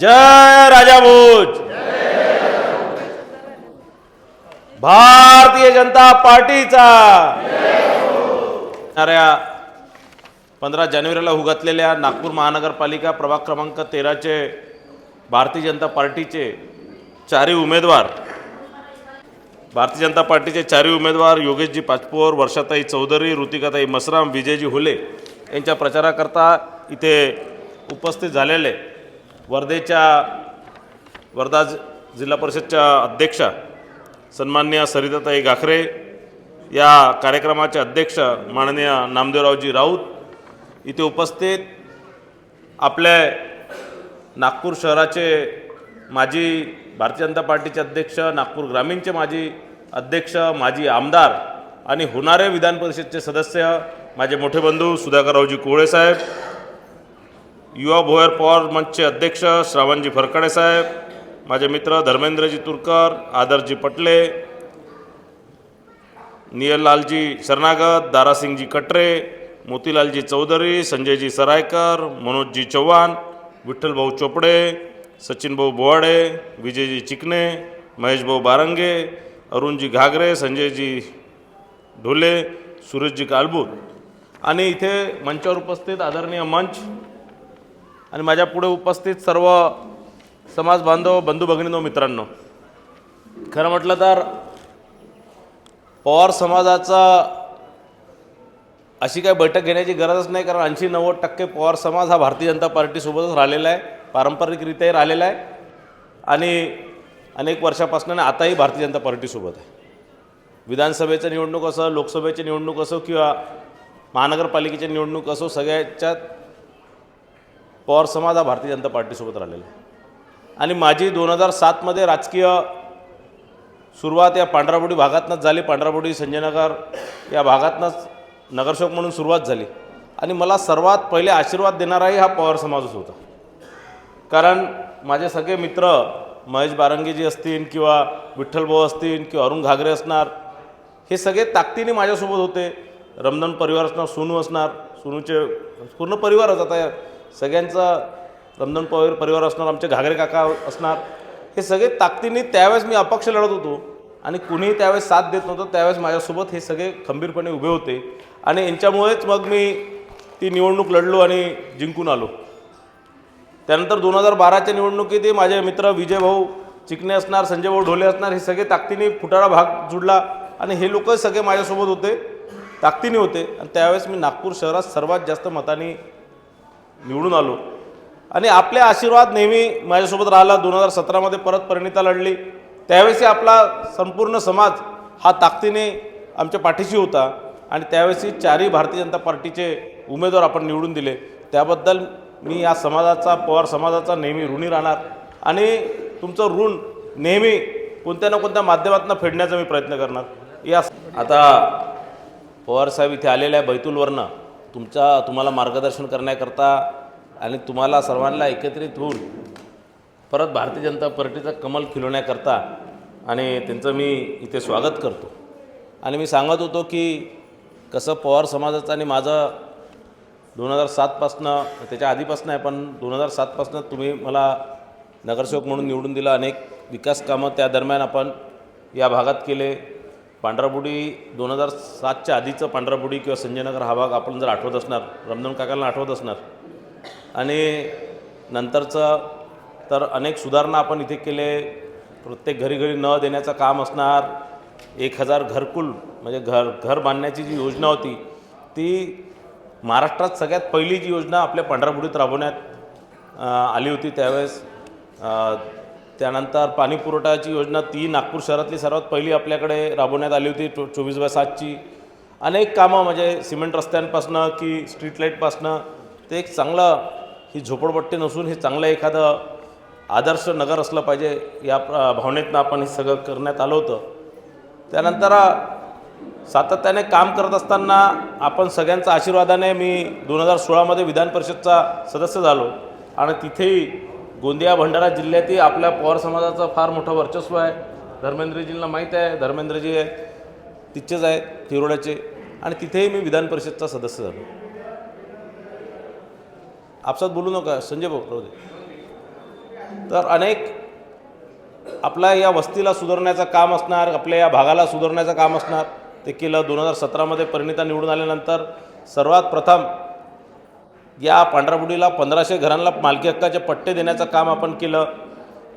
जय राजा भोज। भारतीय जनता पार्टीचा। येणाऱ्या पंधरा जानेवारीला उघडलेल्या नागपूर महानगरपालिका प्रभाग क्रमांक तेराचे भारतीय जनता पार्टीचे चारही उमेदवार भारतीय जनता पार्टीचे चारही उमेदवार योगेशजी पाचपोर वर्षाताई चौधरी ऋतिकाताई मसराम विजयजी हुले यांच्या प्रचाराकरता इथे उपस्थित झालेले वर्धेच्या वर्धा जिल्हा परिषदच्या अध्यक्षा सन्मान्य सरिताताई गाखरे या कार्यक्रमाचे अध्यक्ष माननीय नामदेवरावजी राऊत इथे उपस्थित आपले नागपूर शहराचे माजी भारतीय जनता पार्टीचे अध्यक्ष नागपूर ग्रामीणचे माजी अध्यक्ष माजी आमदार आणि होणारे विधान परिषदचे सदस्य माझे मोठे बंधू सुधाकररावजी कोळेसाहेब युवा भोयर पवार मंचचे अध्यक्ष श्रावणजी फरकडे साहेब माझे मित्र धर्मेंद्रजी तुरकर आदरजी पटले नियललालजी शरणागत दारासिंगजी कटरे मोतीलालजी चौधरी संजयजी सरायकर मनोजजी चव्हाण विठ्ठलभाऊ चोपडे सचिनभाऊ बोवाडे विजयजी चिकणे महेशभाऊ बारंगे अरुणजी घागरे संजयजी ढोले सुरेशजी कालबूत. आणि इथे मंचावर उपस्थित आदरणीय मंच आणि माझ्या पुढे उपस्थित सर्व समाज बांधव बंधू भगिनीनो मित्रांनो. खरं म्हटलं तर पवार समाजाचा अशी काही बैठक घेण्याची गरजच नाही कारण ऐंशी नव्वद टक्के पवार समाज हा भारतीय जनता पार्टीसोबतच राहिलेला आहे पारंपरिकरित्याही राहिलेला आहे. आणि अनेक वर्षापासून आणि आताही भारतीय जनता पार्टीसोबत आहे. विधानसभेचं निवडणूक असो लोकसभेची निवडणूक असो किंवा महानगरपालिकेची निवडणूक असो सगळ्याच्यात पवार समाज हा भारतीय जनता पार्टीसोबत राहिलेला आहे. आणि माझी दोन हजार सातमध्ये राजकीय सुरुवात या पांढराबोडी भागातनंच झाली. पांढराबोडी संजयनगर या भागातनंच नगरसेवक म्हणून सुरुवात झाली. आणि मला सर्वात पहिले आशीर्वाद देणाराही हा पवार समाजच होता. कारण माझे सगळे मित्र महेश बारंगीजी असतील किंवा विठ्ठलभाऊ असतील किंवा अरुण घागरे असणार हे सगळे ताकदीने माझ्यासोबत होते. रमदन परिवार असणार सोनू असणार. सोनूचे पूर्ण परिवारच आता सगळ्यांचा रमदन पवार परिवार असणार आमचे घागरे काका असणार. हे सगळे ताकदीने त्यावेळेस मी अपक्ष लढत होतो आणि कुणीही त्यावेळेस साथ देत नव्हतं त्यावेळेस माझ्यासोबत हे सगळे खंबीरपणे उभे होते. आणि यांच्यामुळेच मग मी ती निवडणूक लढलो आणि जिंकून आलो. त्यानंतर दोन हजार बाराच्या निवडणुकीतही माझे मित्र विजय भाऊ चिकणे असणार संजय भाऊ ढोले असणार हे सगळे ताकदीने फुटाळा भाग जुडला आणि हे लोक सगळे माझ्यासोबत होते ताकदीने होते. आणि त्यावेळेस मी नागपूर शहरात सर्वात जास्त मताने निवडून आलो. आणि आपले आशीर्वाद नेहमी माझ्यासोबत राहिला. दोन हजार सतरामध्ये परत परिणिता लढली. त्यावेळेसही आपला संपूर्ण समाज हा ताकदीने आमच्या पाठीशी होता. आणि त्यावेळेसही चारही भारतीय जनता पार्टीचे उमेदवार आपण निवडून दिले. त्याबद्दल मी या समाजाचा पवार समाजाचा नेहमी ऋणी राहणार. आणि तुमचं ऋण नेहमी कोणत्या ना कोणत्या माध्यमातून फेडण्याचा मी प्रयत्न करणार. या आता पवारसाहेब इथे आलेल्या बैतूलवरनं. तुमच्या तुम्हाला मार्गदर्शन करण्याकरता आणि तुम्हाला सर्वांना एकत्रित होऊन परत भारतीय जनता पार्टीचा कमल खिलवण्याकरता आणि त्यांचं मी इथे स्वागत करतो. आणि मी सांगत होतो की कसं पवार समाजाचं आणि माझं दोन हजार सातपासनं त्याच्या आधीपासनं आहे पण दोन हजार सातपासनं तुम्ही मला नगरसेवक म्हणून निवडून दिलं. अनेक विकास कामं त्या दरम्यान आपण या भागात केले. पांढराबुडी दोन हजार सातच्या आधीचं पांढराबुडी किंवा संजयनगर हा भाग आपण जर आठवत असणार रमजान काकांना आठवत असणार. आणि नंतरचं तर अनेक सुधारणा आपण इथे केले. प्रत्येक घरी घरी न देण्याचं काम असणार. एक हजार घरकुल म्हणजे घर घर बांधण्याची जी योजना होती ती महाराष्ट्रात सगळ्यात पहिली जी योजना आपल्या पंढरपुरीत राबवण्यात आली होती त्यावेळेस त्यानंतर पाणी पुरवठ्याची योजना ती नागपूर शहरातली सर्वात पहिली आपल्याकडे राबवण्यात आली होती चो चोवीस बाय सातची. अनेक कामं म्हणजे सिमेंट रस्त्यांपासनं की स्ट्रीट लाईटपासनं ते एक चांगलं ही झोपडपट्टी नसून हे चांगलं एखादं आदर्श नगर असलं पाहिजे या भावनेतनं आपण हे सगळं करण्यात आलं होतं. त्यानंतर सातत्याने काम करत असताना आपण सगळ्यांच्या आशीर्वादाने मी दोन हजार सोळामध्ये विधान परिषदचा सदस्य झालो. आणि तिथेही गोंदिया भंडारा जिल्ह्यातही आपल्या पवार समाजाचं फार मोठं वर्चस्व आहे. धर्मेंद्रजींना माहीत आहे. धर्मेंद्रजी आहे तिथचेच आहे तिरोड्याचे. आणि तिथेही मी विधान परिषदचा सदस्य झालो. आपसात बोलू नका. संजय भाऊ तर अनेक आपल्या या वस्तीला सुधारण्याचं काम असणार आपल्या या भागाला सुधारण्याचं काम असणार ते केलं दोन हजार सतरामध्ये परिणिता निवडून आल्यानंतर सर्वात प्रथम या पांढराबुडीला पंधराशे घरांना मालकी हक्काचे पट्टे देण्याचं काम आपण केलं.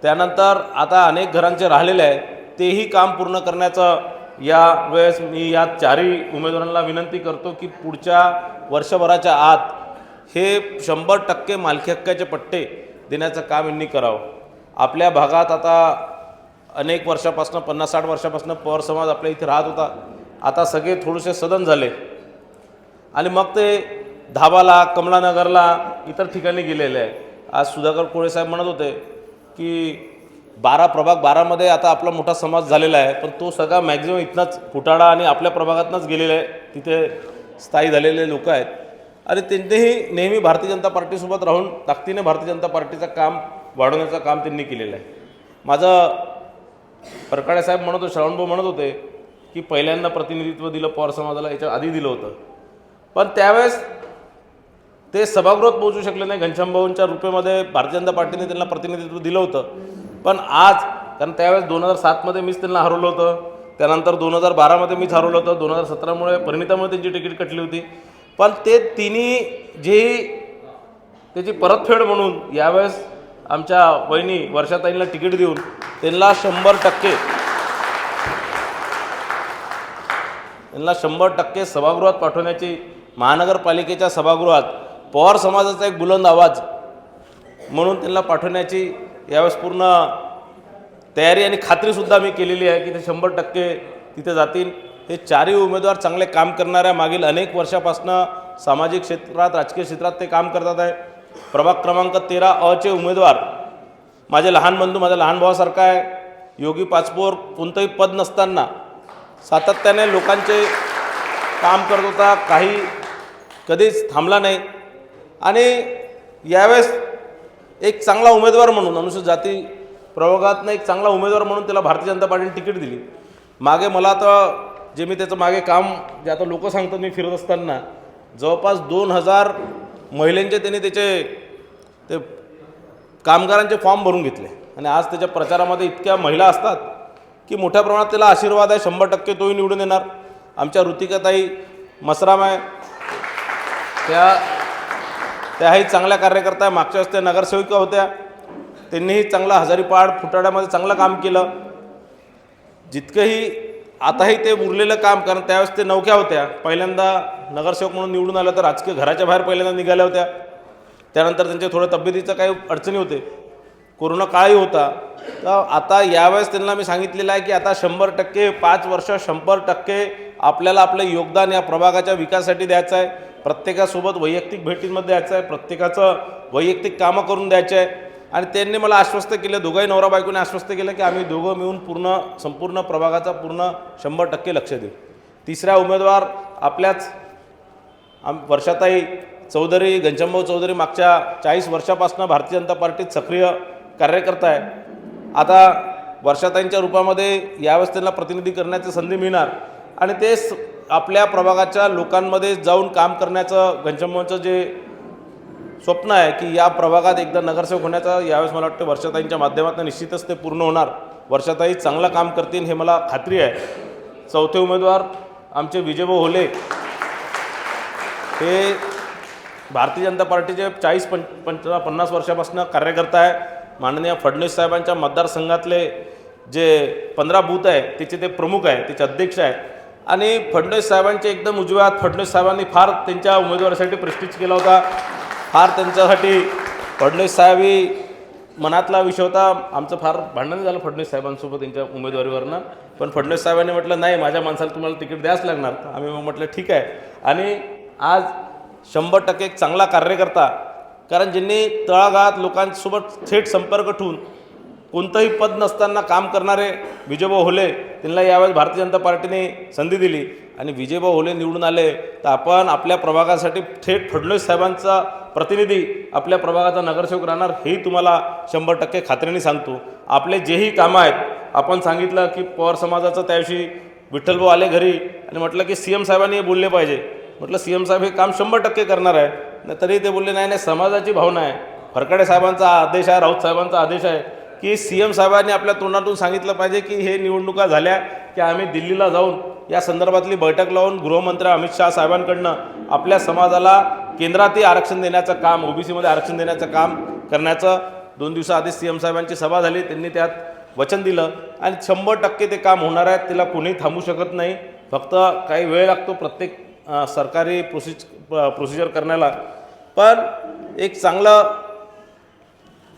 त्यानंतर आता अनेक घरांचे राहिलेले आहे तेही काम पूर्ण करण्याचं या वेळेस मी या चारही उमेदवारांना विनंती करतो की पुढच्या वर्षभराच्या आत हे शंभर टक्के मालकी हक्काचे पट्टे देण्याचं काम यांनी करावं. आपल्या भागात आता अनेक वर्षापासून पन्नास साठ वर्षापासून पवार समाज आपल्या इथे राहत होता. आता सगळे थोडेसे सदन झाले. आणि मग ते धाबाला कमलानगरला इतर ठिकाणी गेलेले आहे. आज सुधाकर कोळे साहेब म्हणत होते की बारा प्रभाग बारामध्ये आता आपला मोठा समाज झालेला आहे पण तो सगळा मॅक्झिमम इथनंच फुटाळा आणि आपल्या प्रभागातनंच गेलेला आहे. तिथे स्थायी झालेले लोक आहेत. आणि त्यांनीही नेहमी भारतीय जनता पार्टीसोबत राहून ताकदीने भारतीय जनता पार्टीचं काम वाढवण्याचं काम त्यांनी केलेलं आहे. माझं परकाळे साहेब म्हणत होते श्रावणभाऊ म्हणत होते की पहिल्यांदा प्रतिनिधित्व दिलं पवार समाजाला याच्या आधी दिलं होतं. पण त्यावेळेस ते सभागृहात पोहोचू शकले नाही. घनश्यामभाऊंच्या रूपेमध्ये भारतीय जनता पार्टीने त्यांना प्रतिनिधित्व दिलं होतं. पण आज कारण त्यावेळेस दोन हजार सातमध्ये मीच त्यांना हरवलं होतं. त्यानंतर दोन हजार बारामध्ये मीच हरवलं होतं. दोन हजार सतरामुळे परिणितामुळे त्यांची तिकीट कटली होती. पण ते तिन्ही जे त्याची परतफेड म्हणून यावेळेस आमच्या वहिनी वर्षाताईंना तिकीट देऊन त्यांना शंभर टक्के त्यांना शंभर टक्के सभागृहात पाठवण्याची महानगरपालिकेच्या सभागृहात पवार समाजाचा एक बुलंद आवाज म्हणून त्यांना पाठवण्याची यावेळेस पूर्ण तयारी आणि खात्रीसुद्धा मी केलेली आहे की ते शंभर टक्के तिथे जातील. हे चारही उमेदवार चांगले काम करणाऱ्या मागील अनेक वर्षापासनं सामाजिक क्षेत्रात राजकीय क्षेत्रात ते काम करतात आहे. प्रभाग क्रमांक तेरा अचे उमेदवार. माझे लहान बंधू माझ्या लहान भावासारखा आहे. योगी पाचपोर कोणतंही पद नसताना सातत्याने लोकांचे काम करत होता. काही कधीच थांबला नाही. आणि यावेळेस एक चांगला उमेदवार म्हणून अनुसूचित जाती प्रवर्गातनं एक चांगला उमेदवार म्हणून त्याला भारतीय जनता पार्टीने तिकीट दिली. मागे मला आता जे मी त्याचं मागे काम जे आता लोक सांगतात मी फिरत असताना जवळपास दोन हजार महिलांचे त्यांनी त्याचे ते कामगारांचे फॉर्म भरून घेतले. आणि आज त्याच्या प्रचारामध्ये इतक्या महिला असतात की मोठ्या प्रमाणात त्याला आशीर्वाद आहे शंभर टक्के तोही निवडून येणार. आमच्या ऋतिकाताई मसराम आहे त्या त्याही चांगल्या कार्यकर्त्या आहे मागच्या वेळेस त्या नगरसेविका होत्या. त्यांनीही चांगला हजारीपाड फुटाड्यामध्ये चांगलं काम केलं. जितकंही आताही ते उरलेलं काम कारण त्यावेळेस ते नौक्या होत्या. पहिल्यांदा नगरसेवक म्हणून निवडून आलं तर राजकीय घराच्या बाहेर पहिल्यांदा निघाल्या होत्या. त्यानंतर त्यांच्या थोड्या तब्येतीचं काही अडचणी होते. कोरोना काळही होता. तर आता यावेळेस त्यांना मी सांगितलेलं आहे की आता शंभर टक्के पाच वर्ष शंभर टक्के आपल्याला आपलं योगदान या प्रभागाच्या विकासासाठी द्यायचं आहे. प्रत्येकासोबत वैयक्तिक भेटींमध्ये द्यायचं आहे प्रत्येकाचं वैयक्तिक कामं करून द्यायचे आहे आणि त्यांनी मला आश्वस्त केलं दोघंही नवरा बायकोने आश्वस्त केलं की आम्ही दोघं मिळून पूर्ण संपूर्ण प्रभागाचा पूर्ण शंभर टक्के लक्ष देऊ. तिसरा उमेदवार आपल्याच आम वर्षाताई चौधरी घनशंभाऊ चौधरी मागच्या चाळीस वर्षापासून भारतीय जनता पार्टीत सक्रिय कार्यकर्ता आहे. आता वर्षाताईंच्या रूपामध्ये यावेळेस त्यांना प्रतिनिधी करण्याची संधी मिळणार. आणि ते आपल्या प्रभागाच्या लोकांमध्ये जाऊन काम करण्याचं घनश्यामभाऊंचं जे स्वप्न आहे की या प्रभागात एकदा नगरसेवक होण्याचा यावेळेस मला वाटतं वर्षाताईंच्या माध्यमातून निश्चितच ते पूर्ण होणार. वर्षाताई चांगलं काम करतील हे मला खात्री आहे. चौथे उमेदवार आमचे विजयभाऊ होले. हे भारतीय जनता पार्टीचे चाळीस पं पंच पन्नास वर्षापासून कार्यकर्ता आहे. माननीय फडणवीस साहेबांच्या मतदारसंघातले जे पंधरा बूथ आहे तिचे ते प्रमुख आहे तिचे अध्यक्ष आहे. आणि फडणवीस साहेबांचे एकदम उजव्या हात फडणवीस साहेबांनी फार त्यांच्या उमेदवारासाठी प्रेस्टिज केला होता. फार त्यांच्यासाठी फडणवीस साहेबही मनातला विषय होता. आमचं फार भांडण झालं फडणवीस साहेबांसोबत त्यांच्या उमेदवारीवरनं. पण फडणवीस साहेबांनी म्हटलं नाही माझ्या माणसाला तुम्हाला तिकीट द्यावंच लागणार. आम्ही मग म्हटलं ठीक आहे. आणि आज शंभर टक्के एक चांगला कार्यकर्ता कारण ज्यांनी तळागाळात लोकांसोबत थेट संपर्क ठेवून कोणतंही पद नसताना काम करणारे विजयभाऊ होले त्यांना यावेळेस भारतीय जनता पार्टीने संधी दिली आणि विजयभाऊ होले निवडून आले. तर आपण आपल्या प्रभागासाठी थेट फडणवीस साहेबांचा प्रतिनिधी आपल्या प्रभागाचा नगरसेवक राहणार हेही तुम्हाला शंभर टक्के खात्रीने सांगतो. आपले जेही कामं आहेत आपण सांगितलं की पवार समाजाचं त्याविषयी विठ्ठलभाऊ आले घरी आणि म्हटलं की सी एम साहेबांनी हे बोलले पाहिजे. म्हटलं सी एम साहेब हे काम शंभर टक्के करणार आहे. तरी ते बोलले नाही नाही समाजाची भावना आहे. फरकडे साहेबांचा आदेश आहे राऊत साहेबांचा आदेश आहे. की सी एम साहेबांनी आपल्या तोंडातून सांगितलं पाहिजे की हे निवडणुका झाल्या की आम्ही दिल्लीला जाऊन या संदर्भातली बैठक लावून गृहमंत्री अमित शहा साहेबांकडनं आपल्या समाजाला केंद्रातही आरक्षण देण्याचं काम ओबीसीमध्ये आरक्षण देण्याचं काम करण्याचं दोन दिवसाआधी सी एम साहेबांची सभा झाली त्यांनी त्यात वचन दिलं आणि शंभर टक्के ते काम होणार आहे त्याला कोणीही थांबू शकत नाही. फक्त काही वेळ लागतो प्रत्येक सरकारी प्रोसिज प्रोसिजर करण्याला. पण एक चांगलं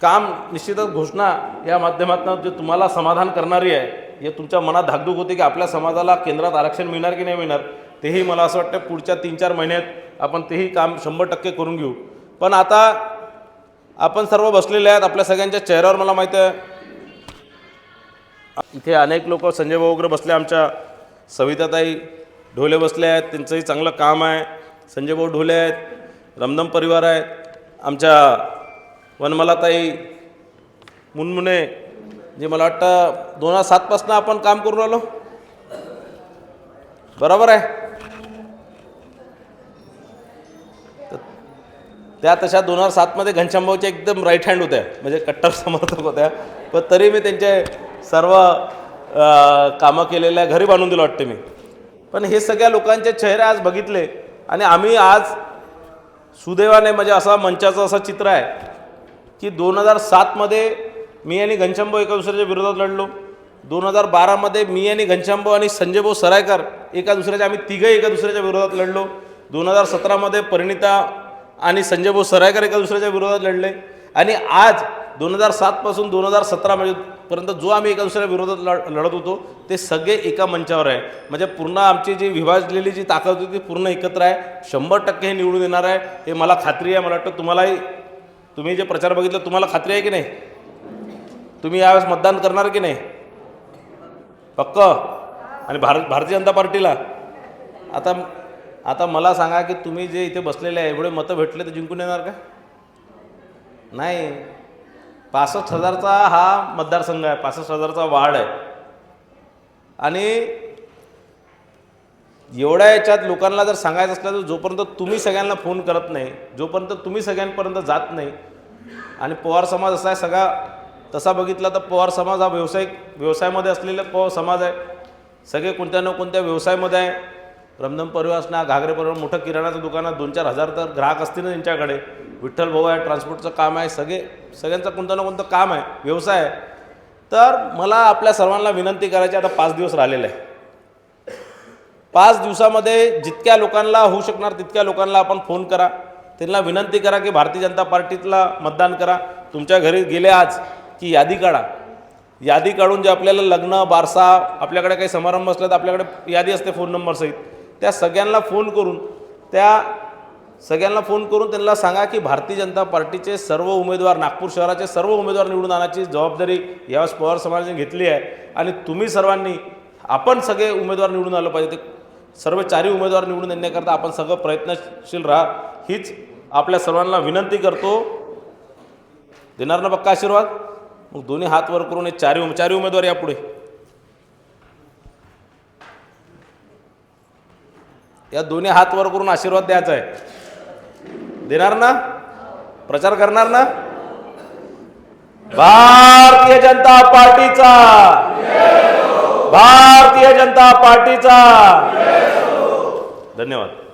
काम निश्चितच घोषणा या माध्यमातून जे तुम्हाला समाधान करणारी आहे हे तुमच्या मनात धाकधूक होते की आपल्या समाजाला केंद्रात आरक्षण मिळणार की नाही मिळणार तेही मला असं वाटतं पुढच्या तीन चार महिन्यात आपण तेही काम शंभर टक्के करून घेऊ. पण आता आपण सर्व बसलेले आहेत आपल्या सगळ्यांच्या चेहऱ्यावर मला माहीत आहे. इथे अनेक लोक संजय भाऊ वगैरे बसले आमच्या सविताताई ढोले बसले आहेत त्यांचंही चांगलं काम आहे. संजय भाऊ ढोले आहेत रमदम परिवार आहेत आमच्या वनमलाताई मुनमुने जे मला वाटतं दोन हजार सातपासनं आपण काम करून राहिलो बरोबर आहे? त्या तशा दोन हजार सातमध्ये घनश्यामभाऊच्या एकदम राईट हँड होत्या. म्हणजे कट्टर समर्थक होत्या. पण तरी मी त्यांचे सर्व कामं केलेल्या घरी बांधून दिलं वाटते मी. पण हे सगळ्या लोकांचे चेहरे आज बघितले आणि आम्ही आज सुदैवाने म्हणजे असा मंचाचं असं चित्र आहे. की दोन हजार सातमध्ये मी आणि घनश्यामभाऊ एका दुसऱ्याच्या विरोधात लढलो. दोन हजार बारामध्ये मी आणि घनश्यामभाऊ आणि संजयभाऊ सरायकर एका दुसऱ्याच्या आम्ही तिघही एका दुसऱ्याच्या विरोधात लढलो. दोन हजार सतरामध्ये परिणिता आणि संजयभाऊ सरायकर एका दुसऱ्याच्या विरोधात लढले. आणि आज दोन हजार सातपासून दोन हजार सतरा म्हणजे पर्यंत जो आम्ही एका दुसऱ्या विरोधात लढ लढत होतो ते सगळे एका मंचावर आहे. म्हणजे पूर्ण आमची जी विभाजलेली जी ताकद होती ती पूर्ण एकत्र आहे. शंभर टक्के हे निवडून येणार आहे. हे मला खात्री आहे. मला वाटतं तुम्हालाही तुम्ही जे प्रचार बघितलं तुम्हाला खात्री आहे की नाही? तुम्ही यावेळेस मतदान करणार की नाही? पक्क. आणि भारत भारतीय जनता पार्टीला. आता आता मला सांगा की तुम्ही जे इथे बसलेले आहे एवढे मतं भेटले तर जिंकून येणार का? नाही. पासष्ट हजारचा हा मतदारसंघ आहे पासष्ट हजारचा वाढ आहे. आणि एवढ्या याच्यात लोकांना जर सांगायचं असलं तर जोपर्यंत तुम्ही सगळ्यांना फोन करत नाही जोपर्यंत तुम्ही सगळ्यांपर्यंत जात नाही आणि पवार समाज असा आहे सगळा तसा बघितला तर पवार समाज हा व्यावसायिक व्यवसायामध्ये असलेला पवार समाज आहे. सगळे कोणत्या ना कोणत्या व्यवसायामध्ये आहे. रमदम परिवासना घागरे परिवार मोठं किराणाचं दुकान आहे दोन चार हजार तर ग्राहक असतील ना त्यांच्याकडे. विठ्ठल भाऊ आहे ट्रान्सपोर्टचं काम आहे सगळे सगळ्यांचं कोणतं ना कोणतं काम आहे व्यवसाय आहे. तर मला आपल्या सर्वांना विनंती करायची आता पाच दिवस राहिलेलं आहे. पाच दिवसामध्ये जितक्या लोकांना होऊ शकणार तितक्या लोकांना आपण फोन करा. त्यांना विनंती करा की भारतीय जनता पार्टीला मतदान करा. तुमच्या घरी गेले आज की यादी काढा. यादी काढून जे आपल्याला लग्न बारसा आपल्याकडे काही समारंभ असला तर आपल्याकडे यादी असते फोन नंबरसहित त्या सगळ्यांना फोन करून त्या सगळ्यांना फोन करून त्यांना सांगा की भारतीय जनता पार्टीचे सर्व उमेदवार नागपूर शहराचे सर्व उमेदवार निवडून आणण्याची जबाबदारी यावेळेस पवार समाजाने घेतली आहे. आणि तुम्ही सर्वांनी आपण सगळे उमेदवार निवडून आलं पाहिजे. ते सर्व चारही उमेदवार निवडून येण्याकरता आपण सगळं प्रयत्नशील राहा. हीच आपल्या सर्वांना विनंती करतो. देणार ना पक्का आशीर्वाद? मग दोन्ही हात वर करून हे चारही उम चारही उमेदवार यापुढे या दोन्ही हात वर करून आशीर्वाद द्यायचा आहे. देणार ना? प्रचार करणार ना? भारतीय जनता पार्टीचा! भारतीय जनता पार्टीचा. धन्यवाद.